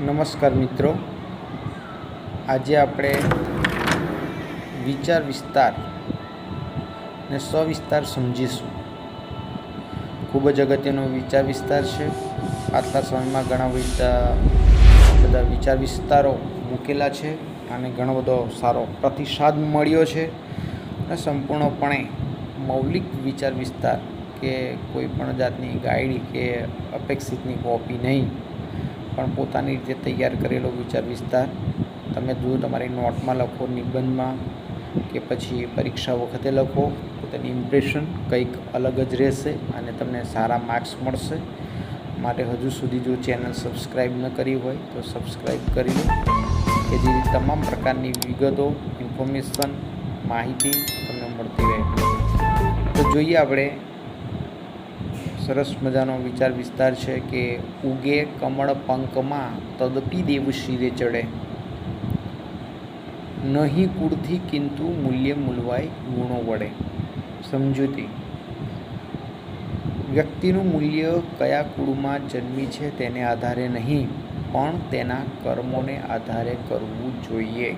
નમસ્કાર મિત્રો. આજે આપણે વિચાર વિસ્તાર ને સવિસ્તાર સમજીશું. ખૂબ જ અગત્યનો વિચાર વિસ્તાર છે. આજના સમયમાં ઘણા બધા બધા વિચાર વિસ્તારો મૂકેલા છે અને ઘણો બધો સારો પ્રતિસાદ મળ્યો છે. અને સંપૂર્ણપણે મૌલિક વિચાર વિસ્તાર કે કોઈ પણ જાતની ગાઈડ કે અપેક્ષિતની કોપી નહીં. પણ પોતાની રીતે તૈયાર કરેલો વિચાર વિસ્તાર. તમે જો તમારી નોટમાં લખો નિબંધમાં કે પછી પરીક્ષા વખતે લખો તો તેની ઇમ્પ્રેશન કંઈક અલગ જ રહેશે અને તમને સારા માર્ક્સ મળશે. માટે હજુ સુધી જો ચેનલ સબસ્ક્રાઈબ ન કરી હોય તો સબસ્ક્રાઈબ કરી લો. કે જેથી તમામ પ્રકારની વિગતો ઇન્ફોર્મેશન માહિતી તમને મળતી રહે. તો જોઈએ આપણે સરસ મજાનો વિચાર વિસ્તાર છે કે ઉગે કમળ પંખમાં તદપી દેવ શિરે ચડે. નહીં કુળથી કિંતુ મૂલ્ય મૂલવાય ગુણો વડે. સમજૂતી. વ્યક્તિનું મૂલ્ય કયા કુળમાં જન્મી છે તેને આધારે નહીં, પણ તેના કર્મોને આધારે કરવું જોઈએ.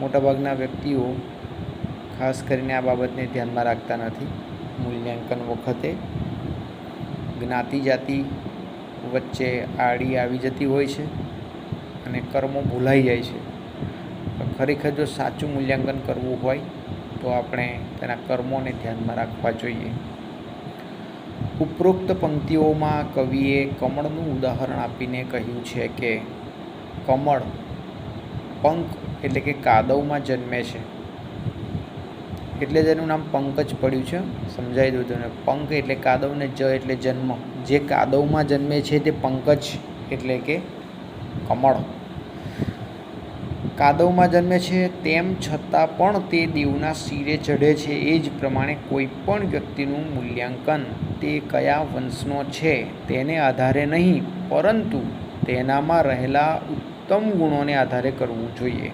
મોટાભાગના વ્યક્તિઓ ખાસ કરીને આ બાબતને ધ્યાનમાં રાખતા નથી. મૂલ્યાંકન વખતે જ્ઞાતિ જાતિ વચ્ચે આડી આવી જતી હોય છે અને કર્મો ભૂલાઈ જાય છે. ખરેખર જો સાચું મૂલ્યાંકન કરવું હોય તો આપણે તેના કર્મોને ધ્યાનમાં રાખવા જોઈએ. ઉપરોક્ત પંક્તિઓમાં કવિએ કમળનું ઉદાહરણ આપીને કહ્યું છે કે કમળ પંખ એટલે કે કાદવમાં જન્મે છે. એટલે તેનું નામ પંકજ પડ્યું છે. સમજાવી દઉં તમને. પંક એટલે કાદવ ને જ એટલે જન્મ. જે કાદવમાં જન્મે છે તે પંકજ એટલે કે કમળ. કાદવમાં જન્મે છે તેમ છતાં પણ તે દેવના શિરે ચઢે છે. એ જ પ્રમાણે કોઈ પણ વ્યક્તિનું મૂલ્યાંકન તે કયા વંશનો છે તેને આધારે નહીં, પરંતુ તેનામાં રહેલા ઉત્તમ ગુણોને આધારે કરવું જોઈએ.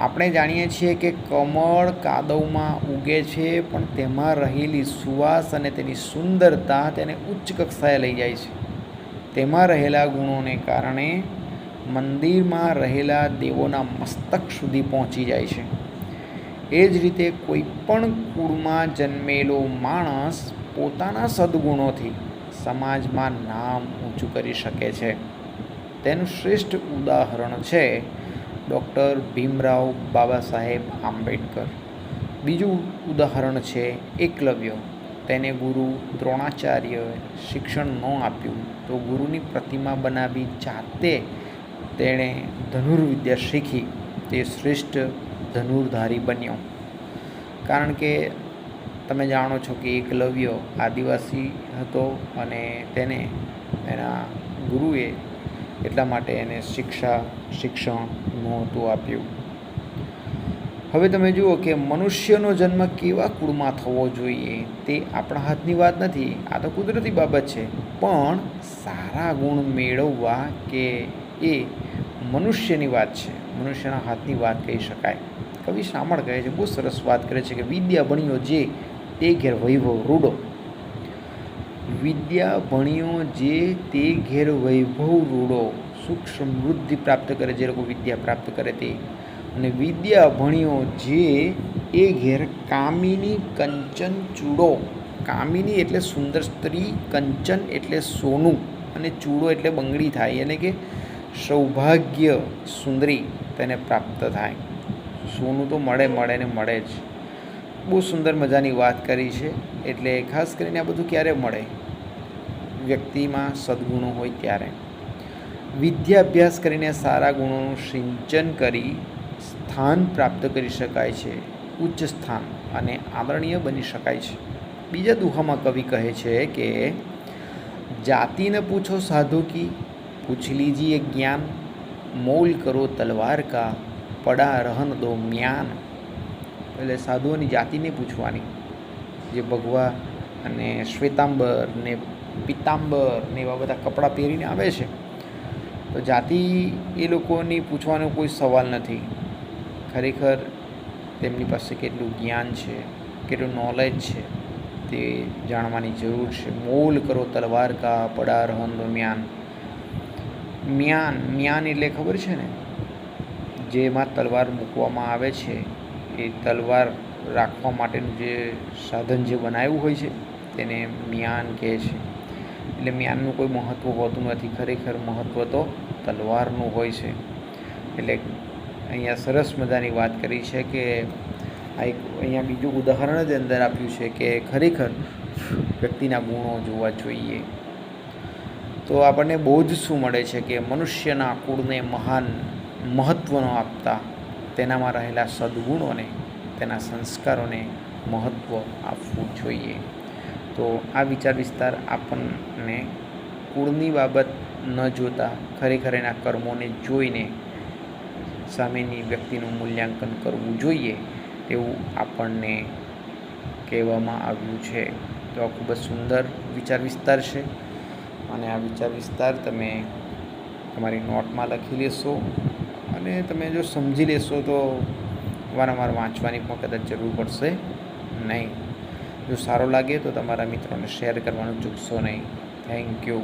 આપણે જાણીએ છીએ કે કમળ કાદવમાં ઉગે છે, પણ તેમાં રહેલી સુવાસ અને તેની સુંદરતા તેને ઉચ્ચ કક્ષાએ લઈ જાય છે. તેમાં રહેલા ગુણોને કારણે મંદિરમાં રહેલા દેવોના મસ્તક સુધી પહોંચી જાય છે. એ જ રીતે કોઈ પણ કુળમાં જન્મેલો માણસ પોતાના સદગુણોથી સમાજમાં નામ ઊંચું કરી શકે છે. તેનું શ્રેષ્ઠ ઉદાહરણ છે ડૉક્ટર ભીમરાવ બાબા સાહેબ આંબેડકર. બીજું ઉદાહરણ છે એકલવ્ય. તેને ગુરુ દ્રોણાચાર્ય શિક્ષણ ન આપ્યું તો ગુરુની પ્રતિમા બનાવી જાતે તેણે ધનુર્વિદ્યા શીખી. તે શ્રેષ્ઠ ધનુર્ધારી બન્યો. કારણ કે તમે જાણો છો કે એકલવ્ય આદિવાસી હતો અને તેને એના ગુરુએ એટલા માટે એને શિક્ષા શિક્ષણ નહોતું આપ્યું. હવે તમે જુઓ કે મનુષ્યનો જન્મ કેવા કુળમાં થવો જોઈએ તે આપણા હાથની વાત નથી, આ તો કુદરતી બાબત છે. પણ સારા ગુણ મેળવવા કે એ મનુષ્યની વાત છે. મનુષ્યના હાથની વાત કહી શકાય. કવિ શામળ કહે છે, બહુ સરસ વાત કરે છે કે વિદ્યા ભણ્યો જે તે ઘેર વૈભવ રૂડો. વિદ્યા ભણ્યો જે તે ઘેર વૈભવ રૂડો. સુખ સમૃદ્ધિ પ્રાપ્ત કરે, જે લોકો વિદ્યા પ્રાપ્ત કરે તે. અને વિદ્યા ભણ્યો જે એ ઘેર કામિની કંચન ચૂડો. કામિની એટલે સુંદર સ્ત્રી, કંચન એટલે સોનું, અને ચૂડો એટલે બંગડી થાય એટલે કે સૌભાગ્ય સુંદરી તેને પ્રાપ્ત થાય. સોનું તો મળે મળે ને મળે જ. બહુ સુંદર મજાની વાત કરી છે, એટલે ખાસ કરીને આ બધું ક્યારે મળે? વ્યક્તિમાં સદગુણો હોય ત્યારે. વિદ્યા અભ્યાસ કરીને સારા ગુણોનું સિંચન કરી સ્થાન પ્રાપ્ત કરી શકાય છે. ઉચ્ચ સ્થાન અને આદરણીય બની શકાય છે. બીજા દુહામાં કવિ કહે છે કે, જાતિને પૂછો સાધુ કી, પૂછ લીજીએ જ્ઞાન. મોલ કરો તલવાર કા, પડા રહન દો મ્યાન. એટલે સાધુઓની જાતિને પૂછવાની. જે ભગવા અને શ્વેતાંબર ને પિત્તાંબર ને એવા બધા કપડાં પહેરીને આવે છે. તો જાતિ એ લોકોની પૂછવાનો કોઈ સવાલ નથી. ખરેખર તેમની પાસે કેટલું જ્ઞાન છે, કેટલું નોલેજ છે, તે જાણવાની જરૂર છે. મોલ કરો તલવાર કા પડા રહનો મ્યાન. મ્યાન મ્યાન એટલે ખબર છે ને? જેમાં તલવાર મૂકવામાં આવે છે, એ તલવાર રાખવા માટેનું જે સાધન જે બનાવ્યું હોય છે, તેને મ્યાન કહે છે. એટલે મ્યાનનું કોઈ મહત્ત્વ હોતું નથી. ખરેખર મહત્ત્વ તો તલવારનું હોય છે. એટલે અહીંયા સરસ મજાની વાત કરી છે કે આ એક અહીંયા બીજું ઉદાહરણ જ અંદર આપ્યું છે કે ખરેખર વ્યક્તિના ગુણો જોવા જોઈએ. તો આપણને બોધ શું મળે છે કે મનુષ્યના કુળને મહાન મહત્ત્વનો આપતા તેનામાં રહેલા સદ્ગુણોને, તેના સંસ્કારોને મહત્ત્વ આપવું જોઈએ. તો આ વિચાર વિસ્તાર આપણને કુળની બાબત ન જોતા, ખરેખર એના કર્મોને જોઈને સામેની વ્યક્તિનું મૂલ્યાંકન કરવું જોઈએ એવું આપણને કહેવામાં આવ્યું છે. તો આ ખૂબ જ સુંદર વિચાર વિસ્તાર છે અને આ વિચાર વિસ્તાર તમે તમારી નોટમાં લખી લેશો અને તમે જો સમજી લેશો તો વારંવાર વાંચવાની પણ કદાચ જરૂર પડશે નહીં. જો સારો લાગે તો તમારા મિત્રોને શેર કરવાનું ચૂકશો નહીં. Thank you